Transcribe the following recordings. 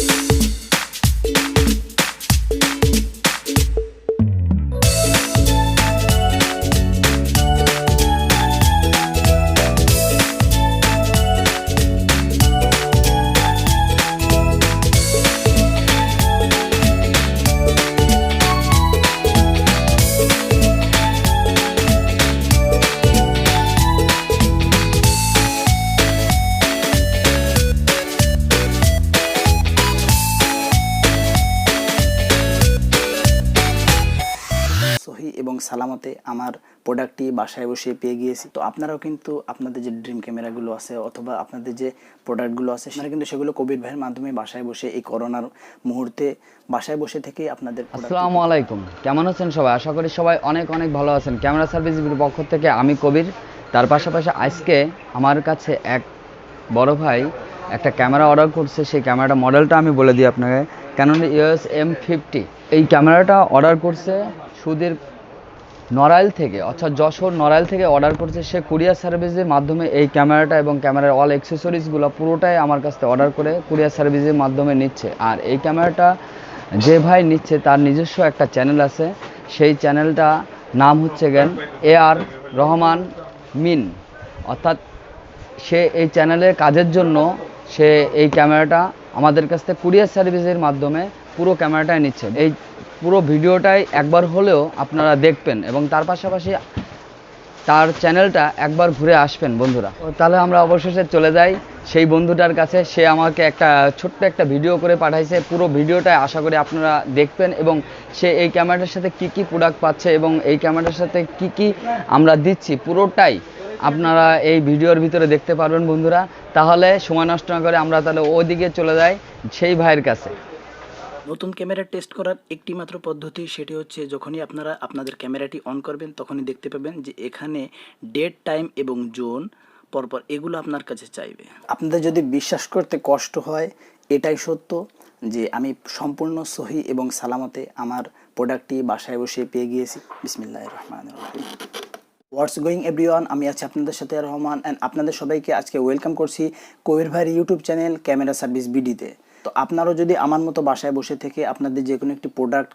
সহি এবং সালামতে আমার প্রোডাক্টটি বাসায় বসে পেয়ে গিয়েছি। তো আপনারাও কিন্তু আপনাদের যে ড্রিম ক্যামেরাগুলো আছে অথবা আপনাদের যে প্রোডাক্টগুলো আছে সেটা কিন্তু সেগুলো কোভিড ভাইয়ের মাধ্যমে বাসায় বসে এই করোনার মুহূর্তে বাসায় বসে থেকেই আপনাদের আসসালামু আলাইকুম। কেমন আছেন সবাই? আশা করি সবাই অনেক অনেক ভালো আছেন। ক্যামেরা সার্ভিস পক্ষ থেকে আমি কবির। তার পাশাপাশি আজকে আমার কাছে এক বড় ভাই একটা ক্যামেরা অর্ডার করছে। সেই ক্যামেরাটা মডেলটা আমি বলে দিই আপনাকে। ক্যানন ইউএস এম ফিফটি এই ক্যামেরাটা অর্ডার করছে সুদীর নড়াইল থেকে, অর্থাৎ যশোর নড়াইল থেকে অর্ডার করছে সে কুরিয়ার সার্ভিসের মাধ্যমে এই ক্যামেরাটা এবং ক্যামেরার অল অ্যাক্সেসরিজগুলো পুরোটাই আমার কাছ থেকে অর্ডার করে কুরিয়ার সার্ভিসের মাধ্যমে নিচ্ছে। আর এই ক্যামেরাটা যে ভাই নিচ্ছে তার নিজস্ব একটা চ্যানেল আছে, সেই চ্যানেলটা নাম হচ্ছে গেন এ আর রহমান মিন। অর্থাৎ সে এই চ্যানেলের কাজের জন্য সে এই ক্যামেরাটা আমাদের কাছ থেকে কুরিয়ার সার্ভিসের মাধ্যমে পুরো ক্যামেরাটাই নিচ্ছে। এই পুরো ভিডিওটাই একবার হলেও আপনারা দেখবেন এবং তার পাশাপাশি তার চ্যানেলটা একবার ঘুরে আসবেন, বন্ধুরা। তাহলে আমরা অবশেষে চলে যাই। সেই বন্ধুটার কাছে সে আমাকে একটা ছোট্ট একটা ভিডিও করে পাঠাইছে। পুরো ভিডিওটাই আশা করি আপনারা দেখবেন এবং সে এই ক্যামেরাটার সাথে কি কি প্রোডাক্ট পাচ্ছে এবং এই ক্যামেরাটার সাথে কি কি আমরা দিচ্ছি, পুরোটাই আপনারা এই ভিডিওর ভিতরে দেখতে পারবেন, বন্ধুরা। তাহলে সময় নষ্ট না করে আমরা তাহলে ওদিকে চলে যাই, সেই ভাইয়ের কাছে। নতুন ক্যামেরা টেস্ট করার একটি মাত্র পদ্ধতি সেটি হচ্ছে যখনই আপনারা আপনাদের ক্যামেরাটি অন করবেন, তখনই দেখতে পাবেন যে এখানে ডেট টাইম এবং জোন পরপর এগুলো আপনার কাছে চাইবে। আপনাদের যদি বিশ্বাস করতে কষ্ট হয়, এটাই সত্য যে আমি সম্পূর্ণ সহি এবং সালামতে আমার প্রোডাক্টটি বাসায় বসে পেয়ে গিয়েছি। বিসমিল্লাহ রহমান রহিম। হোয়াটস গোয়িং এভরিওয়ান আমি আছি আপনাদের সাথে রহমান অ্যান্ড আপনাদের সবাইকে আজকে ওয়েলকাম করছি কোয়ের ভাইয়ের ইউটিউব চ্যানেল ক্যামেরা সার্ভিস বিডিতে তো আপনারাও যদি আমার মতো বাসায় বসে থেকে আপনাদের যে কোনো একটি প্রোডাক্ট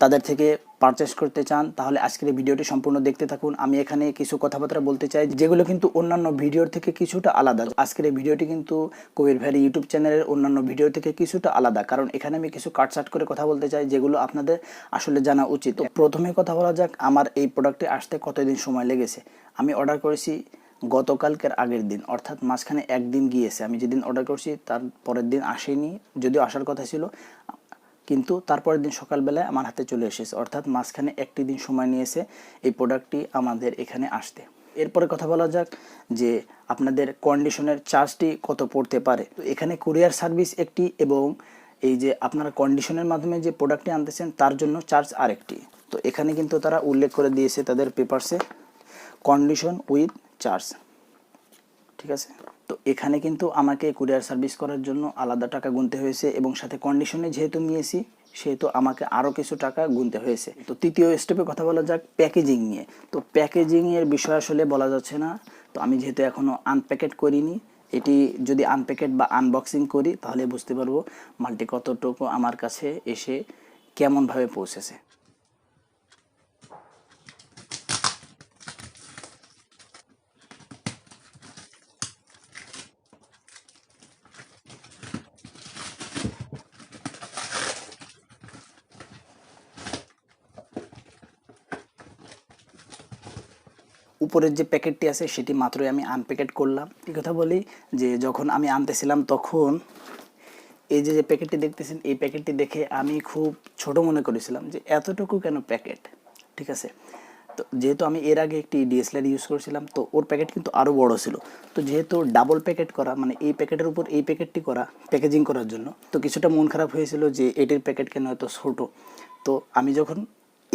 তাদের থেকে পারচেস করতে চান, তাহলে আজকের ভিডিওটি সম্পূর্ণ দেখতে থাকুন। আমি এখানে কিছু কথাবার্তা বলতে চাই, যেগুলো কিন্তু অন্যান্য ভিডিওর থেকে কিছুটা আলাদা। আজকের এই ভিডিওটি কিন্তু কবির ভাইয়ের ইউটিউব চ্যানেলের অন্যান্য ভিডিও থেকে কিছুটা আলাদা। কারণ এখানে আমি কিছু কাটসাট করে কথা বলতে চাই, যেগুলো আপনাদের আসলে জানা উচিত। প্রথমে কথা বলা যাক, আমার এই প্রোডাক্টটি আসতে কতদিন সময় লেগেছে? আমি অর্ডার করেছি গতকালকের আগের দিন, অর্থাৎ মাঝখানে একদিন গিয়েছে। আমি যেদিন অর্ডার করছি, তার পরের দিন আসেনি। যদিও আসার কথা ছিল, কিন্তু তারপরের দিন সকালবেলায় আমার হাতে চলে এসেছে। অর্থাৎ মাঝখানে একটি দিন সময় নিয়েছে এই প্রোডাক্টটি আমাদের এখানে আসতে। এরপরে কথা বলা যাক যে আপনাদের কন্ডিশনের চার্জটি কত পড়তে পারে। তো এখানে কুরিয়ার সার্ভিস একটি এবং এই যে আপনারা কন্ডিশনের মাধ্যমে যে প্রোডাক্টটি আনতেছেন, তার জন্য চার্জ আরেকটি। তো এখানে কিন্তু তারা উল্লেখ করে দিয়েছে তাদের পেপারসে কন্ডিশন উইথ চার্জ। ঠিক আছে? তো এখানে কিন্তু আমাকে কুরিয়ার সার্ভিস করার জন্য আলাদা টাকা গুনতে হয়েছে এবং সাথে কন্ডিশনে যেহেতু নিয়েছি সেহেতু আমাকে আরও কিছু টাকা গুনতে হয়েছে। তো তৃতীয় স্টেপে কথা বলা যাক প্যাকেজিং নিয়ে। তো প্যাকেজিংয়ের বিষয় আসলে বলা যাচ্ছে না। তো আমি যেহেতু এখনও আনপ্যাকেট করিনি, এটি যদি আনপ্যাকেট বা আনবক্সিং করি, তাহলে বুঝতে পারব মালটি কতটুকু আমার কাছে এসে কেমনভাবে পৌঁছেছে। উপরের যে প্যাকেটটি আছে সেটি মাত্রই আমি আনপ্যাকেট করলাম। এই কথা বলি যে যখন আমি আনতেছিলাম তখন এই যে যে প্যাকেটটি দেখতেছেন, এই প্যাকেটটি দেখে আমি খুব ছোট মনে করেছিলাম যে এতটুকু কেন প্যাকেট? ঠিক আছে? তো যেহেতু আমি এর আগে একটি ডিএসএলআর ইউজ করেছিলাম, তো ওর প্যাকেট কিন্তু আরও বড় ছিল। তো যেহেতু ডাবল প্যাকেট করা মানে এই প্যাকেটের উপর এই প্যাকেটটি করা প্যাকেজিং করার জন্য, তো কিছুটা মন খারাপ হয়েছিল যে এটির প্যাকেট কেন এত ছোটো? তো আমি যখন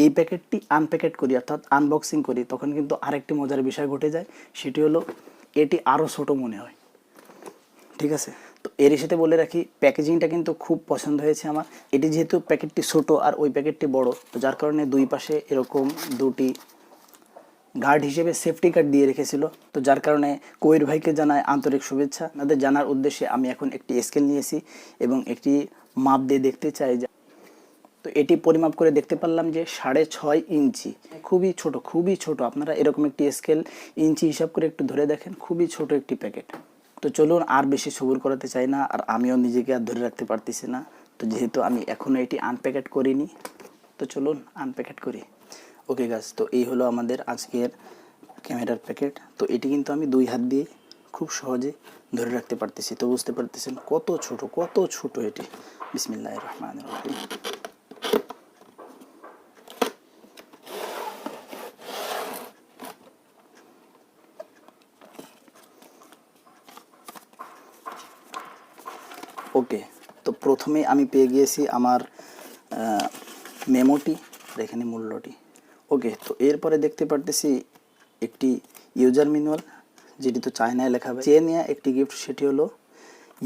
এই প্যাকেটটি আনপ্যাকেট করি, অর্থাৎ আনবক্সিং করি, তখন কিন্তু আরেকটি মজার বিষয় ঘটে যায়, সেটি হলো এটি আরও ছোট মনে হয়। ঠিক আছে? তো এর সাথে বলে রাখি, প্যাকেজিংটা কিন্তু খুব পছন্দ হয়েছে আমার। এটি যেহেতু প্যাকেটটি ছোট আর ওই প্যাকেটটি বড়, তো যার কারণে দুই পাশে এরকম দুটি গার্ড হিসেবে সেফটি গার্ড দিয়ে রেখেছিল। তো যার কারণে কবির ভাইকে জানায় আন্তরিক শুভেচ্ছা। আপনাদের জানার উদ্দেশ্যে আমি এখন একটি স্কেল নিয়েছি এবং একটি মাপ দিয়ে দেখতে চাই যে তো এটি পরিমাপ করে দেখতে পারলাম যে সাড়ে ছয় ইঞ্চি। খুবই ছোট খুবই ছোট। আপনারা এরকম একটি স্কেল ইঞ্চি হিসাব করে একটু ধরে দেখেন, খুবই ছোট একটি প্যাকেট তো চলুন আর বেশি সবুর করাতে চাই না, আর আমিও নিজেকে আর ধরে রাখতে পারতেছি না। তো যেহেতু আমি এখনও এটি আনপ্যাকেট করিনি, তো চলুন আনপ্যাকেট করি। ওকে গাছ তো এই হলো আমাদের আজকের ক্যামেরার প্যাকেট তো এটি কিন্তু আমি দুই হাত দিয়ে খুব সহজে ধরে রাখতে পারতেছি। তো বুঝতে পারতেছেন কত ছোট কত ছোট এটি। বিসমিল্লাহ রহমান রহিম। ওকে, তো প্রথমে আমি পেয়ে গিয়েছি আমার মেমোটি এখানে মূল্যটি। ওকে, তো এরপরে দেখতে পারতেছি একটি ইউজার ম্যানুয়াল, যেটি তো চায়নায় লেখা হবে চেয়ে নেওয়া একটি গিফট সেটি হলো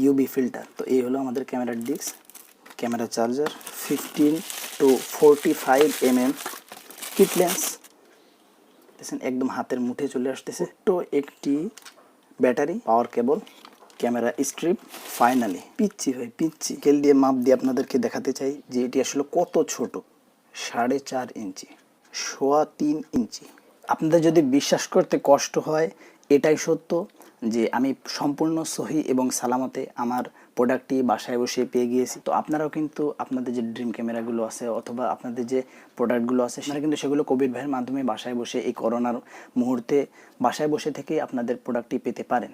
ইউবি ফিল্টার তো এই হলো আমাদের ক্যামেরার disk. Camera charger fifteen to forty five M M kit lens একদম হাতের মুঠে চলে আসতেছে। তো একটি battery power cable camera strip finally পিচ্ছি ভাই পিচ্ছি স্কেল দিয়ে মাপ দিয়ে আপনাদেরকে দেখাতে চাই যে এটি আসলে কত ছোট। সাড়ে চার ইঞ্চি, সোয়া তিন ইঞ্চি। আপনাদের যদি বিশ্বাস করতে কষ্ট হয়, এটাই সত্য যে আমি সম্পূর্ণ সহি এবং সালামতে আমার প্রোডাক্টটি বাসায় বসে পেয়ে গিয়েছি। তো আপনারাও কিন্তু আপনাদের যে ড্রিম ক্যামেরাগুলো আছে অথবা আপনাদের যে প্রোডাক্টগুলো আছে সেটা কিন্তু সেগুলো কোভিড ভাইয়ের মাধ্যমে বাসায় বসে এই করোনার মুহূর্তে বাসায় বসে থেকেই আপনাদের প্রোডাক্টটি পেতে পারেন।